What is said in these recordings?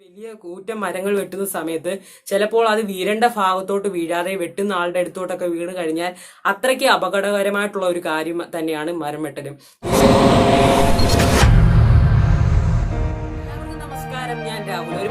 വലിയ കൂറ്റം മരങ്ങൾ വെട്ടുന്ന സമയത്ത് ചിലപ്പോൾ അത് വീരണ്ട ഭാഗത്തോട്ട് വീഴാതെ വെട്ടുന്ന ആളുടെ അടുത്തോട്ടൊക്കെ വീണ് കഴിഞ്ഞാൽ അത്രയ്ക്ക് അപകടകരമായിട്ടുള്ള ഒരു കാര്യം തന്നെയാണ് മരം വെട്ടലും.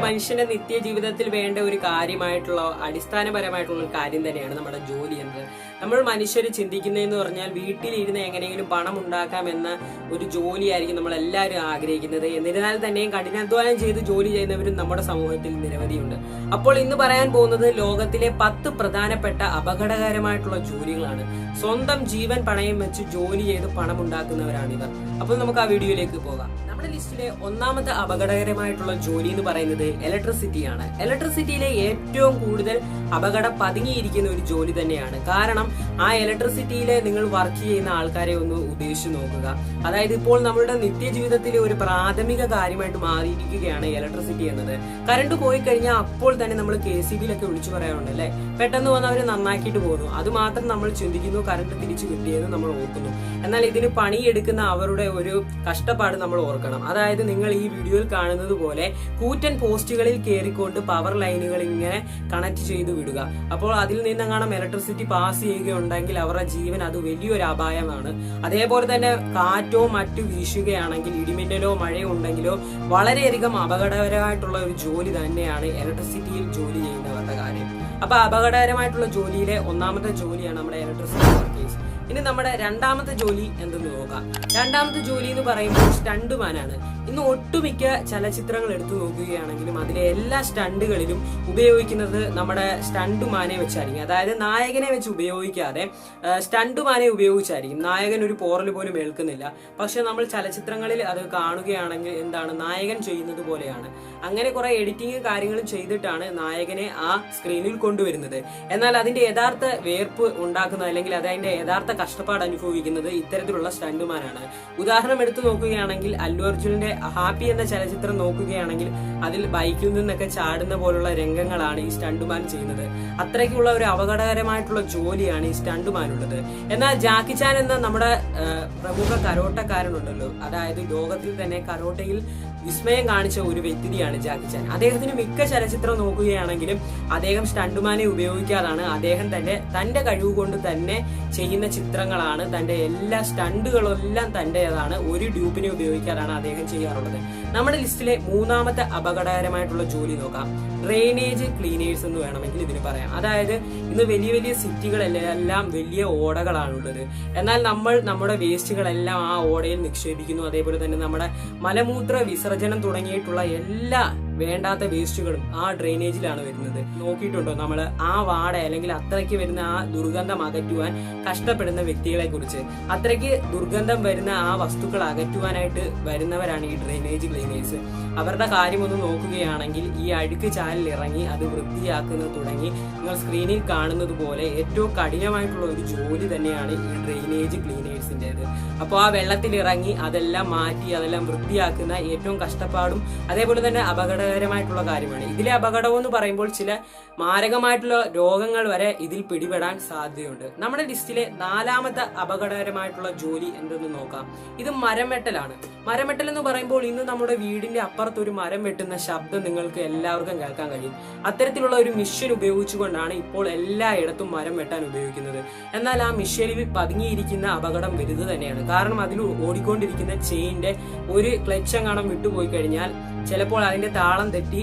മനുഷ്യന്റെ നിത്യ ജീവിതത്തിൽ വേണ്ട ഒരു കാര്യമായിട്ടുള്ള അടിസ്ഥാനപരമായിട്ടുള്ള ഒരു കാര്യം തന്നെയാണ് നമ്മുടെ ജോലി എന്നത്. നമ്മൾ മനുഷ്യർ ചിന്തിക്കുന്നതെന്ന് പറഞ്ഞാൽ വീട്ടിലിരുന്ന് എങ്ങനെയെങ്കിലും പണം ഉണ്ടാക്കാം എന്ന ഒരു ജോലിയായിരിക്കും നമ്മൾ എല്ലാവരും ആഗ്രഹിക്കുന്നത്. എന്നിരുന്നാൽ തന്നെയും കഠിനാധ്വാനം ചെയ്ത് ജോലി ചെയ്യുന്നവരും നമ്മുടെ സമൂഹത്തിൽ നിരവധിയുണ്ട്. അപ്പോൾ ഇന്ന് പറയാൻ പോകുന്നത് ലോകത്തിലെ പത്ത് പ്രധാനപ്പെട്ട അപകടകരമായിട്ടുള്ള ജോലികളാണ്. സ്വന്തം ജീവൻ പണയം വെച്ച് ജോലി ചെയ്ത് പണം ഉണ്ടാക്കുന്നവരാണിവർ അപ്പോൾ നമുക്ക് ആ വീഡിയോയിലേക്ക് പോകാം. നമ്മുടെ ലിസ്റ്റിലെ ഒന്നാമത്തെ അപകടകരമായിട്ടുള്ള ജോലി എന്ന് പറയുന്നത് ഇലക്ട്രിസിറ്റിയാണ് ഇലക്ട്രിസിറ്റിയിലെ ഏറ്റവും കൂടുതൽ അപകടം പതുങ്ങിയിരിക്കുന്ന ഒരു ജോലി തന്നെയാണ്. കാരണം ആ ഇലക്ട്രിസിറ്റിയിലെ നിങ്ങൾ വർക്ക് ചെയ്യുന്ന ആൾക്കാരെ ഒന്ന് ഉദ്ദേശിച്ച് നോക്കുക. അതായത് ഇപ്പോൾ നമ്മുടെ നിത്യജീവിതത്തിലെ ഒരു പ്രാഥമിക കാര്യമായിട്ട് മാറിയിരിക്കുകയാണ് ഇലക്ട്രിസിറ്റി എന്നത്. കറണ്ട് പോയി കഴിഞ്ഞാൽ അപ്പോൾ തന്നെ നമ്മൾ കെ സി ബിയിലൊക്കെ വിളിച്ചു പറയാറുണ്ട് അല്ലേ? പെട്ടെന്ന് വന്ന് അവർ നന്നാക്കിയിട്ട് പോകുന്നു. അത് മാത്രം നമ്മൾ ചിന്തിക്കുന്നു കറണ്ട് തിരിച്ചു കിട്ടിയെന്ന് നമ്മൾ ഓർക്കുന്നു. എന്നാൽ ഇതിന് പണിയെടുക്കുന്ന അവരുടെ ഒരു കഷ്ടപ്പാട് നമ്മൾ ഓർക്കണം. അതായത് നിങ്ങൾ ഈ വീഡിയോയിൽ കാണുന്നത് പോലെ കൂറ്റൻ പോസ്റ്റുകളിൽ കയറിക്കൊണ്ട് പവർ ലൈനുകൾ ഇങ്ങനെ കണക്ട് ചെയ്ത് വിടുക. അപ്പോൾ അതിൽ നിന്നെങ്ങാണം ഇലക്ട്രിസിറ്റി പാസ് ചെയ്യുകയുണ്ടെങ്കിൽ അവരുടെ ജീവൻ അത് വലിയൊരു അപായമാണ്. അതേപോലെ തന്നെ കാറ്റോ മറ്റു വീശുകയാണെങ്കിൽ ഇടിമിന്നലോ മഴയോ ഉണ്ടെങ്കിലോ വളരെയധികം അപകടകരമായിട്ടുള്ള ഒരു ജോലി തന്നെയാണ് ഇലക്ട്രിസിറ്റിയിൽ ജോലി ചെയ്യുന്നവരുടെ കാര്യം. അപ്പൊ അപകടകരമായിട്ടുള്ള ജോലിയിലെ ഒന്നാമത്തെ ജോലിയാണ് നമ്മുടെ ഇലക്ട്രിസിറ്റി വർക്കേഴ്സ് ഇനി നമ്മുടെ രണ്ടാമത്തെ ജോലി എന്തെന്ന് നോക്കാം. രണ്ടാമത്തെ ജോലി എന്ന് പറയുമ്പോൾ സ്റ്റണ്ടുമാനാണ് ഇന്ന് ഒട്ടുമിക്ക ചലച്ചിത്രങ്ങൾ എടുത്തു നോക്കുകയാണെങ്കിലും അതിലെ എല്ലാ സ്റ്റണ്ടുകളിലും ഉപയോഗിക്കുന്നത് നമ്മുടെ സ്റ്റണ്ടുമാനെ വെച്ചായിരിക്കും. അതായത് നായകനെ വെച്ച് ഉപയോഗിക്കാതെ സ്റ്റണ്ടുമാനെ ഉപയോഗിച്ചായിരിക്കും. നായകൻ ഒരു പോറൽ പോലും ഏൽക്കുന്നില്ല. പക്ഷെ നമ്മൾ ചലച്ചിത്രങ്ങളിൽ അത് കാണുകയാണെങ്കിൽ എന്താണ് നായകൻ ചെയ്യുന്നത് പോലെയാണ്. അങ്ങനെ കുറെ എഡിറ്റിംഗ് കാര്യങ്ങളും ചെയ്തിട്ടാണ് നായകനെ ആ സ്ക്രീനിൽ കൊണ്ടുവരുന്നത്. എന്നാൽ അതിന്റെ യഥാർത്ഥ വേർപ്പ് ഉണ്ടാക്കുന്നത് അല്ലെങ്കിൽ അതിന്റെ യഥാർത്ഥ കഷ്ടപ്പാട് അനുഭവിക്കുന്നത് ഇത്തരത്തിലുള്ള സ്റ്റണ്ടുമാനാണ് ഉദാഹരണം എടുത്തു നോക്കുകയാണെങ്കിൽ അല്ലു അർജുനന്റെ ഹാപ്പി എന്ന ചലച്ചിത്രം നോക്കുകയാണെങ്കിൽ അതിൽ ബൈക്കിൽ നിന്നൊക്കെ ചാടുന്ന പോലുള്ള രംഗങ്ങളാണ് ഈ സ്റ്റണ്ടുമാൻ ചെയ്യുന്നത്. അത്രയ്ക്കുള്ള ഒരു അപകടകരമായിട്ടുള്ള ജോലിയാണ് ഈ സ്റ്റണ്ടുമാനുള്ളത്. എന്നാൽ ജാക്കി ചാൻ എന്ന നമ്മുടെ പ്രമുഖ കരോട്ടക്കാരനുണ്ടല്ലോ അതായത് ലോകത്തിൽ തന്നെ കരോട്ടയിൽ വിസ്മയം കാണിച്ച ഒരു വ്യക്തിയാണ് ജാക്കി ചാൻ. അദ്ദേഹത്തിന് മിക്ക ചലച്ചിത്രം നോക്കുകയാണെങ്കിലും അദ്ദേഹം സ്റ്റണ്ടുമാനെ ഉപയോഗിക്കാതാണ്. അദ്ദേഹം തന്നെ തന്റെ കഴിവ് കൊണ്ട് തന്നെ ചെയ്യുന്ന ചിത്രങ്ങളാണ്. തന്റെ എല്ലാ സ്റ്റണ്ടുകളെല്ലാം തന്റേതാണ് ഒരു ഡ്യൂപ്പിനെ ഉപയോഗിക്കാതാണ് അദ്ദേഹം ചെയ്യാറുള്ളത്. നമ്മുടെ ലിസ്റ്റിലെ മൂന്നാമത്തെ അപകടകരമായിട്ടുള്ള ജോലി നോക്കാം. ഡ്രെയിനേജ് ക്ലീനേഴ്സ് എന്ന് വേണമെങ്കിൽ ഇതിന് പറയാം. അതായത് ഇന്ന് വലിയ വലിയ സിറ്റികളെല്ലാം വലിയ ഓടകളാണുള്ളത്. എന്നാൽ നമ്മൾ നമ്മുടെ വേസ്റ്റുകളെല്ലാം ആ ഓടയിൽ നിക്ഷേപിക്കുന്നു. അതേപോലെ തന്നെ നമ്മുടെ മലമൂത്ര വിസർജനം തുടങ്ങിയിട്ടുള്ള എല്ലാ വേണ്ടാത്ത വേസ്റ്റുകളും ആ ഡ്രെയിനേജിലാണ് വരുന്നത്. നോക്കിയിട്ടുണ്ടോ നമ്മൾ ആ വാട അല്ലെങ്കിൽ അത്രയ്ക്ക് വരുന്ന ആ ദുർഗന്ധം അകറ്റുവാൻ കഷ്ടപ്പെടുന്ന വ്യക്തികളെ കുറിച്ച് അത്രയ്ക്ക് ദുർഗന്ധം വരുന്ന ആ വസ്തുക്കൾ അകറ്റുവാനായിട്ട് വരുന്നവരാണ് ഈ ഡ്രെയിനേജ് ക്ലീനേഴ്സ്. അവരുടെ കാര്യമൊന്ന് നോക്കുകയാണെങ്കിൽ ഈ അഴുക്ക് ചാലിൽ ഇറങ്ങി അത് വൃത്തിയാക്കുന്നത് തുടങ്ങി നിങ്ങൾ സ്ക്രീനിൽ കാണുന്നത് പോലെ ഏറ്റവും കഠിനമായിട്ടുള്ള ഒരു ജോലി തന്നെയാണ് ഈ ഡ്രെയിനേജ് ക്ലീനേഴ്സിന്റെത്. അപ്പോൾ ആ വെള്ളത്തിൽ ഇറങ്ങി അതെല്ലാം മാറ്റി അതെല്ലാം വൃത്തിയാക്കുന്ന ഏറ്റവും കഷ്ടപ്പാടും അതേപോലെ തന്നെ അപകടകരമായിട്ടുള്ള കാര്യമാണ്. ഇതിലെ അപകടം എന്ന് പറയുമ്പോൾ ചില മാരകമായിട്ടുള്ള രോഗങ്ങൾ വരെ ഇതിൽ പിടിപെടാൻ സാധ്യതയുണ്ട്. നമ്മുടെ ലിസ്റ്റിലെ നാലാമത്തെ അപകടകരമായിട്ടുള്ള ജോലി എന്തെന്ന് നോക്കാം. ഇത് മരം വെട്ടലാണ് മരം വെട്ടൽ എന്ന് പറയുമ്പോൾ ഇന്ന് നമ്മുടെ വീടിന്റെ അപ്പുറത്ത് ഒരു മരം വെട്ടുന്ന ശബ്ദം നിങ്ങൾക്ക് എല്ലാവർക്കും കേൾക്കാൻ കഴിയും. അത്തരത്തിലുള്ള ഒരു മിഷ്യൻ ഉപയോഗിച്ചുകൊണ്ടാണ് ഇപ്പോൾ എല്ലായിടത്തും മരം വെട്ടാൻ ഉപയോഗിക്കുന്നത്. എന്നാൽ ആ മിഷ്യനിൽ പതുങ്ങിയിരിക്കുന്ന അപകടം വലുത് തന്നെയാണ്. കാരണം അതിൽ ഓടിക്കൊണ്ടിരിക്കുന്ന ചെയിന്റെ ഒരു ക്ലച്ചങ്ങാണം വിട്ടുപോയി കഴിഞ്ഞാൽ ചിലപ്പോൾ അതിന്റെ താളം തെറ്റി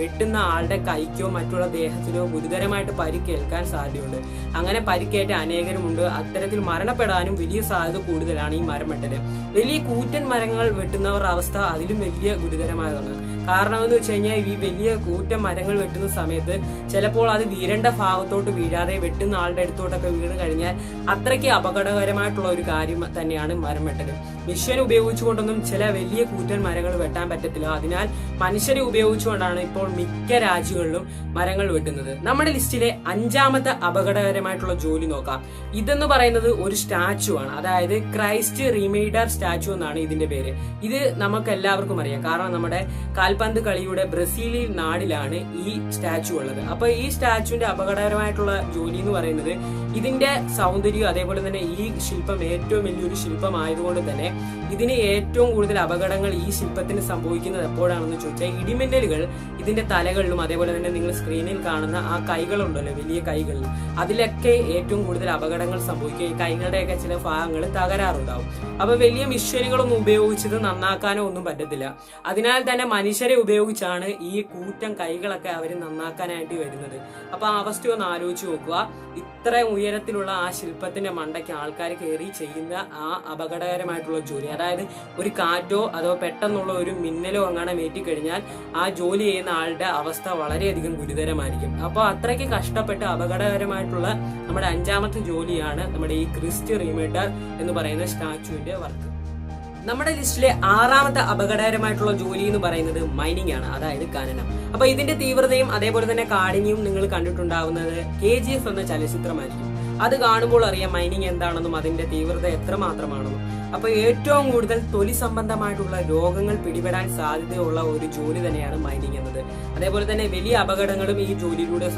വെട്ടുന്ന ആളുടെ കൈക്കോ മറ്റുള്ള ദേഹത്തിനോ ഗുരുതരമായിട്ട് പരിക്കേൽക്കാൻ സാധ്യതയുണ്ട്. അങ്ങനെ പരിക്കേറ്റ അനേകരുമുണ്ട്. അത്തരത്തിൽ മരണപ്പെടാനും വലിയ സാധ്യത കൂടുതലാണ് ഈ മരം വെട്ടൽ വലിയ കൂറ്റൻ മരങ്ങൾ വെട്ടുന്നവരുടെ അവസ്ഥ അതിലും വലിയ ഗുരുതരമായതാണ് കാരണം എന്ന് വെച്ച് കഴിഞ്ഞാൽ ഈ വലിയ കൂറ്റൻ മരങ്ങൾ വെട്ടുന്ന സമയത്ത് ചിലപ്പോൾ അത് വീരണ്ട ഭാഗത്തോട്ട് വീഴാതെ വെട്ടുന്ന ആളുടെ അടുത്തോട്ടൊക്കെ വീണ് കഴിഞ്ഞാൽ അത്രയ്ക്ക് അപകടകരമായിട്ടുള്ള ഒരു കാര്യം തന്നെയാണ് മരം വെട്ടൽ. മിഷ്യൻ ഉപയോഗിച്ചുകൊണ്ടൊന്നും ചില വലിയ കൂറ്റൻ മരങ്ങൾ വെട്ടാൻ പറ്റത്തില്ല. അതിനാൽ മനുഷ്യരെ ഉപയോഗിച്ചുകൊണ്ടാണ് ഇപ്പോൾ മിക്ക രാജ്യങ്ങളിലും മരങ്ങൾ വെട്ടുന്നത്. നമ്മുടെ ലിസ്റ്റിലെ അഞ്ചാമത്തെ അപകടകരമായിട്ടുള്ള ജോലി നോക്കാം. ഇതെന്ന് പറയുന്നത് ഒരു സ്റ്റാച്ചു ആണ്. അതായത് ക്രൈസ്റ്റ് റീമെയ്ഡർ സ്റ്റാച്ചു എന്നാണ് ഇതിന്റെ പേര്. ഇത് നമുക്ക് എല്ലാവർക്കും അറിയാം. കാരണം നമ്മുടെ കാൽപന്ത് കളിയുടെ ബ്രസീലിയൻ നാടിലാണ് ഈ സ്റ്റാച്ചു ഉള്ളത്. അപ്പൊ ഈ സ്റ്റാച്ചുവിന്റെ അപകടകരമായിട്ടുള്ള ജോലി എന്ന് പറയുന്നത് ഇതിന്റെ സൗന്ദര്യം അതേപോലെ തന്നെ ഈ ശില്പം ഏറ്റവും വലിയൊരു ശില്പം ആയതുകൊണ്ട് തന്നെ ഇതിന് ഏറ്റവും കൂടുതൽ അപകടങ്ങൾ ഈ ശില്പത്തിന് സംഭവിക്കുന്നത് എപ്പോഴാണെന്ന് ചോദിച്ചാൽ ഇടിമിന്നലുകൾ ഇതിന്റെ തലകളിലും അതേപോലെ തന്നെ നിങ്ങൾ സ്ക്രീനിൽ കാണുന്ന ആ കൈകളുണ്ടല്ലോ വലിയ കൈകളിൽ അതിലൊക്കെ ഏറ്റവും കൂടുതൽ അപകടങ്ങൾ സംഭവിക്കുക. ഈ കൈകളുടെയൊക്കെ ചില ഭാഗങ്ങൾ തകരാറുണ്ടാവും. അപ്പൊ വലിയ മിഷനുകളൊന്നും ഉപയോഗിച്ചത് നന്നാക്കാനോ ഒന്നും പറ്റത്തില്ല. അതിനാൽ തന്നെ മനുഷ്യരെ ഉപയോഗിച്ചാണ് ഈ കൂറ്റൻ കൈകളൊക്കെ അവർ നന്നാക്കാനായിട്ട് വരുന്നത്. അപ്പൊ ആ അവസ്ഥ ഒന്ന് ആലോചിച്ച് നോക്കുക. ഇത്ര ഉയരത്തിലുള്ള ആ ശില്പത്തിന്റെ മണ്ടയ്ക്ക് ആൾക്കാർ കയറി ചെയ്യുന്ന ആ അപകടകരമായിട്ടുള്ള ജോലി. അതായത് ഒരു കാറ്റോ അതോ പെട്ടെന്നുള്ള ഒരു മിന്നലോ അങ്ങനെ മേറ്റിക്കഴിഞ്ഞാൽ ആ ജോലി ചെയ്യുന്ന ആളുടെ അവസ്ഥ വളരെയധികം ഗുരുതരമായിരിക്കും. അപ്പോൾ അത്രയ്ക്ക് കഷ്ടപ്പെട്ട് അപകടകരമായിട്ടുള്ള നമ്മുടെ അഞ്ചാമത്തെ ജോലിയാണ് നമ്മുടെ ഈ ക്രിസ്റ്റ് റീമേറ്റർ എന്ന് പറയുന്ന സ്റ്റാച്ചുവിന്റെ വർക്ക്. നമ്മുടെ ലിസ്റ്റിലെ ആറാമത്തെ അപകടകരമായിട്ടുള്ള ജോലി എന്ന് പറയുന്നത് മൈനിങ് ആണ് അതായത് ഖനനം. അപ്പൊ ഇതിന്റെ തീവ്രതയും അതേപോലെ തന്നെ കാഠിന്യവും നിങ്ങൾ കണ്ടിട്ടുണ്ടാവുന്നത് കെ ജി എഫ് എന്ന ചലച്ചിത്രമായിരിക്കും. അത് കാണുമ്പോൾ അറിയാം മൈനിങ് എന്താണെന്നും അതിന്റെ തീവ്രത എത്രമാത്രമാണെന്നും. അപ്പൊ ഏറ്റവും കൂടുതൽ തൊലി സംബന്ധമായിട്ടുള്ള രോഗങ്ങൾ പിടിപെടാൻ സാധ്യതയുള്ള ഒരു ജോലി തന്നെയാണ് മൈനിങ് എന്നത്. അതേപോലെ തന്നെ വലിയ അപകടങ്ങളും ഈ ജോലിയിലൂടെ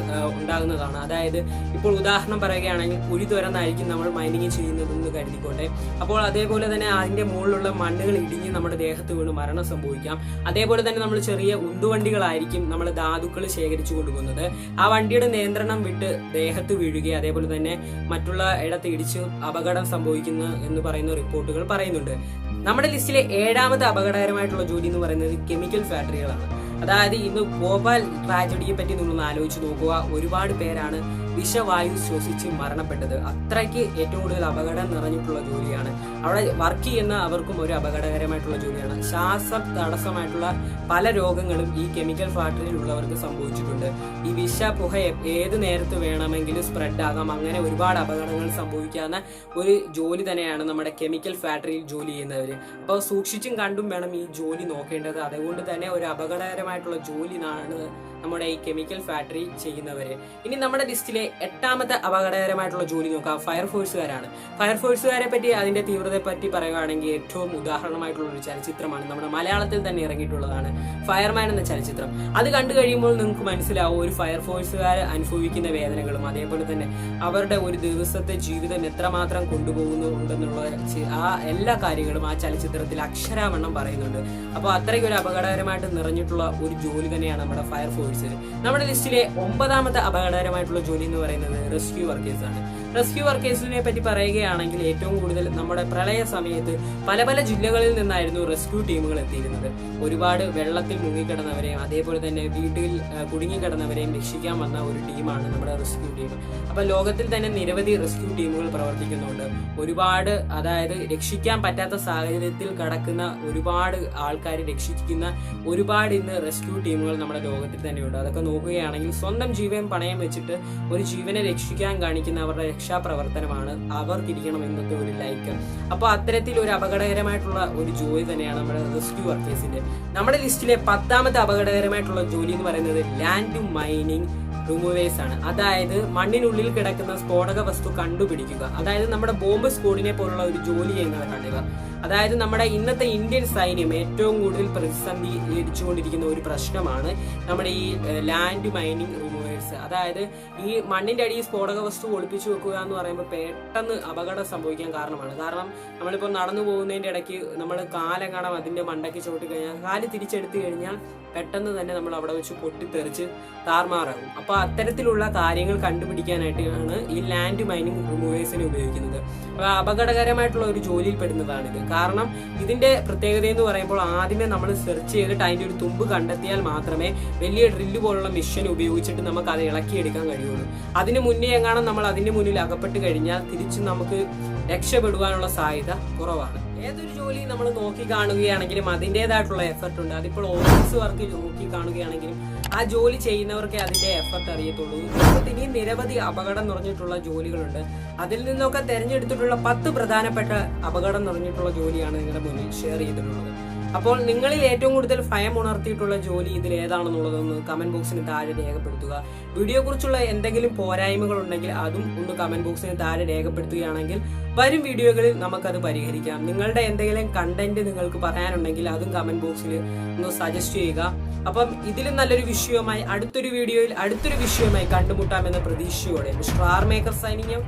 ഉണ്ടാകുന്നതാണ്. അതായത് ഇപ്പോൾ ഉദാഹരണം പറയുകയാണെങ്കിൽ കുഴി തുറന്നായിരിക്കും നമ്മൾ മൈനിങ് ചെയ്യുന്നതെന്ന് കരുതിക്കോട്ടെ. അപ്പോൾ അതേപോലെ തന്നെ അതിന്റെ മുകളിലുള്ള മണ്ണുകൾ ഇടിഞ്ഞ് നമ്മുടെ ദേഹത്ത് വീണ് മരണം സംഭവിക്കാം. അതേപോലെ തന്നെ നമ്മൾ ചെറിയ ഉന്തുവണ്ടികളായിരിക്കും നമ്മൾ ധാതുക്കൾ ശേഖരിച്ചു കൊടുക്കുന്നത് ആ വണ്ടിയുടെ നിയന്ത്രണം വിട്ട് ദേഹത്ത് വീഴുകയും അതേപോലെ തന്നെ മറ്റുള്ള ഇടത്ത് ഇടിച്ച് അപകടം സംഭവിക്കുന്നു എന്ന് പറയുന്ന റിപ്പോർട്ടുകൾ പറയുന്നുണ്ട്. നമ്മുടെ ലിസ്റ്റിലെ ഏഴാമത്തെ അപകടകരമായിട്ടുള്ള ജോലി എന്ന് പറയുന്നത് കെമിക്കൽ ഫാക്ടറികളാണ്. അതായത് ഇന്ന് ഭോപ്പാൽ ട്രാജഡിയെ പറ്റി നിങ്ങളൊന്ന് ആലോചിച്ച് നോക്കുക. ഒരുപാട് പേരാണ് വിഷവായു ശ്വസിച്ച് മരണപ്പെട്ടത്. അത്രയ്ക്ക് ഏറ്റവും കൂടുതൽ അപകടം നിറഞ്ഞിട്ടുള്ള ജോലിയാണ്. അവിടെ വർക്ക് ചെയ്യുന്ന അവർക്കും ഒരു അപകടകരമായിട്ടുള്ള ജോലിയാണ്. ശ്വാസ തടസ്സമായിട്ടുള്ള പല രോഗങ്ങളും ഈ കെമിക്കൽ ഫാക്ടറിയിലുള്ളവർക്ക് സംഭവിച്ചിട്ടുണ്ട്. ഈ വിഷ പുക ഏത് നേരത്ത് വേണമെങ്കിലും സ്പ്രെഡ് ആകാം. അങ്ങനെ ഒരുപാട് അപകടങ്ങൾ സംഭവിക്കാവുന്ന ഒരു ജോലി തന്നെയാണ് നമ്മുടെ കെമിക്കൽ ഫാക്ടറിയിൽ ജോലി ചെയ്യുന്നവർ അപ്പോൾ സൂക്ഷിച്ചും കണ്ടും വേണം ഈ ജോലി നോക്കേണ്ടത്. അതുകൊണ്ട് തന്നെ ഒരു അപകടകരമായിട്ടുള്ള ജോലിയാണ് നമ്മുടെ ഈ കെമിക്കൽ ഫാക്ടറി ചെയ്യുന്നവര്. ഇനി നമ്മുടെ ലിസ്റ്റിലെ എട്ടാമത്തെ അപകടകരമായിട്ടുള്ള ജോലി നോക്കാം ഫയർഫോഴ്സുകാരാണ് ഫയർഫോഴ്സുകാരെ പറ്റി അതിന്റെ തീവ്രതയെ പറ്റി പറയുകയാണെങ്കിൽ ഏറ്റവും ഉദാഹരണമായിട്ടുള്ള ഒരു ചലച്ചിത്രമാണ്. നമ്മുടെ മലയാളത്തിൽ തന്നെ ഇറങ്ങിയിട്ടുള്ളതാണ് ഫയർമാൻ എന്ന ചലച്ചിത്രം. അത് കണ്ടു കഴിയുമ്പോൾ നിങ്ങൾക്ക് മനസ്സിലാവും ഒരു ഫയർഫോഴ്സുകാർ അനുഭവിക്കുന്ന വേദനകളും അതേപോലെ തന്നെ അവരുടെ ഒരു ദിവസത്തെ ജീവിതം എത്രമാത്രം കൊണ്ടുപോകുന്നുണ്ടെന്നുള്ള ആ എല്ലാ കാര്യങ്ങളും ആ ചലച്ചിത്രത്തിൽ അക്ഷരാവണ്ണം പറയുന്നുണ്ട്. അപ്പോൾ അത്രയ്ക്ക് ഒരു അപകടകരമായിട്ട് നിറഞ്ഞിട്ടുള്ള ഒരു ജോലി തന്നെയാണ് നമ്മുടെ ഫയർഫോഴ്സ് നമ്മുടെ ലിസ്റ്റിലെ ഒമ്പതാമത്തെ അപകടകരമായിട്ടുള്ള ജോലി എന്ന് പറയുന്നത് റെസ്ക്യൂ വർക്കേഴ്സാണ് റെസ്ക്യൂ വർക്കേഴ്സിനെ പറ്റി പറയുകയാണെങ്കിൽ ഏറ്റവും കൂടുതൽ നമ്മുടെ പ്രളയ സമയത്ത് പല പല ജില്ലകളിൽ നിന്നായിരുന്നു റെസ്ക്യൂ ടീമുകൾ എത്തിയിരുന്നത്. ഒരുപാട് വെള്ളത്തിൽ മുങ്ങിക്കിടന്നവരെയും അതേപോലെ തന്നെ വീട്ടിൽ കുടുങ്ങിക്കിടന്നവരെയും രക്ഷിക്കാൻ വന്ന ഒരു ടീമാണ് നമ്മുടെ റെസ്ക്യൂ ടീം അപ്പോൾ ലോകത്തിൽ തന്നെ നിരവധി റെസ്ക്യൂ ടീമുകൾ പ്രവർത്തിക്കുന്നുണ്ട്. ഒരുപാട് അതായത് രക്ഷിക്കാൻ പറ്റാത്ത സാഹചര്യത്തിൽ കടക്കുന്ന ഒരുപാട് ആൾക്കാരെ രക്ഷിക്കുന്ന ഒരുപാട് ഇന്ന് റെസ്ക്യൂ ടീമുകൾ നമ്മുടെ ലോകത്തിൽ തന്നെയുണ്ട്. അതൊക്കെ നോക്കുകയാണെങ്കിൽ സ്വന്തം ജീവൻ പണയം വെച്ചിട്ട് ഒരു ജീവനെ രക്ഷിക്കാൻ കാണിക്കുന്ന അവരുടെ രക്ഷാപ്രവർത്തനമാണ് അവർ തിരിക്കണം എന്നത്തെ ഒരു ലൈക്ക് അപ്പോൾ അത്തരത്തിൽ ഒരു അപകടകരമായിട്ടുള്ള ഒരു ജോലി തന്നെയാണ് നമ്മുടെ റെസ്ക്യൂ വർക്കേഴ്സിന്റെ നമ്മുടെ ലിസ്റ്റിലെ പത്താമത്തെ അപകടകരമായിട്ടുള്ള ജോലി എന്ന് പറയുന്നത് ലാൻഡ് മൈനിങ് റിമൂവേഴ്സ് ആണ്. അതായത് മണ്ണിനുള്ളിൽ കിടക്കുന്ന സ്ഫോടക വസ്തു കണ്ടുപിടിക്കുക. അതായത് നമ്മുടെ ബോംബ് സ്ക്വാഡിനെ പോലുള്ള ഒരു ജോലി ചെയ്യുന്നത് കണ്ടുക. അതായത് നമ്മുടെ ഇന്നത്തെ ഇന്ത്യൻ സൈന്യം ഏറ്റവും കൂടുതൽ പ്രതിസന്ധി ഇടിച്ചുകൊണ്ടിരിക്കുന്ന ഒരു പ്രശ്നമാണ് നമ്മുടെ ഈ ലാൻഡ് മൈനിങ് റിമൂവേഴ്സ് അതായത് ഈ മണ്ണിന്റെ അടിയിൽ സ്ഫോടക വസ്തു ഒളിപ്പിച്ചു വെക്കുക എന്ന് പറയുമ്പോൾ പെട്ടെന്ന് അപകടം സംഭവിക്കാൻ കാരണമാണ്. കാരണം നമ്മളിപ്പോൾ നടന്നു പോകുന്നതിന്റെ ഇടയ്ക്ക് നമ്മൾ കാലെങ്ങാണം അതിന്റെ മണ്ടയ്ക്ക് ചവിട്ടി കഴിഞ്ഞാൽ കാൽ തിരിച്ചെടുത്തു കഴിഞ്ഞാൽ പെട്ടെന്ന് തന്നെ നമ്മൾ അവിടെ വെച്ച് പൊട്ടിത്തെറിച്ച് താർമാറാകും. അപ്പോൾ അത്തരത്തിലുള്ള കാര്യങ്ങൾ കണ്ടുപിടിക്കാനായിട്ടാണ് ഈ ലാൻഡ് മൈനിങ് റിമൂവേഴ്സിനെ ഉപയോഗിക്കുന്നത്. അപ്പോൾ അപകടകരമായിട്ടുള്ള ഒരു ജോലിയിൽ പെടുന്നതാണിത്. കാരണം ഇതിന്റെ പ്രത്യേകത എന്ന് പറയുമ്പോൾ ആദ്യമേ നമ്മൾ സെർച്ച് ചെയ്തിട്ട് അതിന്റെ ഒരു തുമ്പ് കണ്ടെത്തിയാൽ മാത്രമേ വലിയ ഡ്രില്ല് പോലുള്ള മെഷീൻ ഉപയോഗിച്ചിട്ട് നമുക്ക് അത് ഇളക്കിയെടുക്കാൻ കഴിയുള്ളൂ. അതിന് മുന്നേ എങ്ങാനും നമ്മൾ അതിന്റെ മുന്നിൽ അകപ്പെട്ട് കഴിഞ്ഞാൽ തിരിച്ച് നമുക്ക് രക്ഷപ്പെടുവാനുള്ള സാധ്യത കുറവാണ്. ഏതൊരു ജോലി നമ്മൾ നോക്കി കാണുകയാണെങ്കിലും അതിന്റെതായിട്ടുള്ള എഫർട്ട് ഉണ്ട്. അതിപ്പോൾ ഓഫീസ് വർക്ക് നോക്കി കാണുകയാണെങ്കിലും ആ ജോലി ചെയ്യുന്നവർക്കേ അതിന്റെ എഫർട്ട് അറിയത്തുള്ളൂ. ലോകത്ത് ഇനിയും നിരവധി അപകടം നിറഞ്ഞിട്ടുള്ള ജോലികളുണ്ട്. അതിൽ നിന്നൊക്കെ തെരഞ്ഞെടുത്തിട്ടുള്ള പത്ത് പ്രധാനപ്പെട്ട അപകടം നിറഞ്ഞിട്ടുള്ള ജോലിയാണ് നിങ്ങളുടെ മുന്നിൽ ഷെയർ ചെയ്തിട്ടുള്ളത്. അപ്പോൾ നിങ്ങളിൽ ഏറ്റവും കൂടുതൽ ഭയം ഉണർത്തിയിട്ടുള്ള ജോലി ഇതിൽ ഏതാണെന്നുള്ളതൊന്ന് കമന്റ് ബോക്സിന് താഴെ രേഖപ്പെടുത്തുക. വീഡിയോ കുറിച്ചുള്ള എന്തെങ്കിലും പോരായ്മകൾ ഉണ്ടെങ്കിൽ അതും ഒന്ന് കമന്റ് ബോക്സിന് താഴെ രേഖപ്പെടുത്തുകയാണെങ്കിൽ വരും വീഡിയോകളിൽ നമുക്കത് പരിഹരിക്കാം. നിങ്ങളുടെ എന്തെങ്കിലും കണ്ടന്റ് നിങ്ങൾക്ക് പറയാനുണ്ടെങ്കിൽ അതും കമന്റ് ബോക്സിൽ ഒന്ന് സജസ്റ്റ് ചെയ്യുക. അപ്പം ഇതിലും നല്ലൊരു വിഷയവുമായി അടുത്തൊരു വീഡിയോയിൽ അടുത്തൊരു വിഷയവുമായി കണ്ടുമുട്ടാമെന്ന പ്രതീക്ഷയോടെ. Star maker signing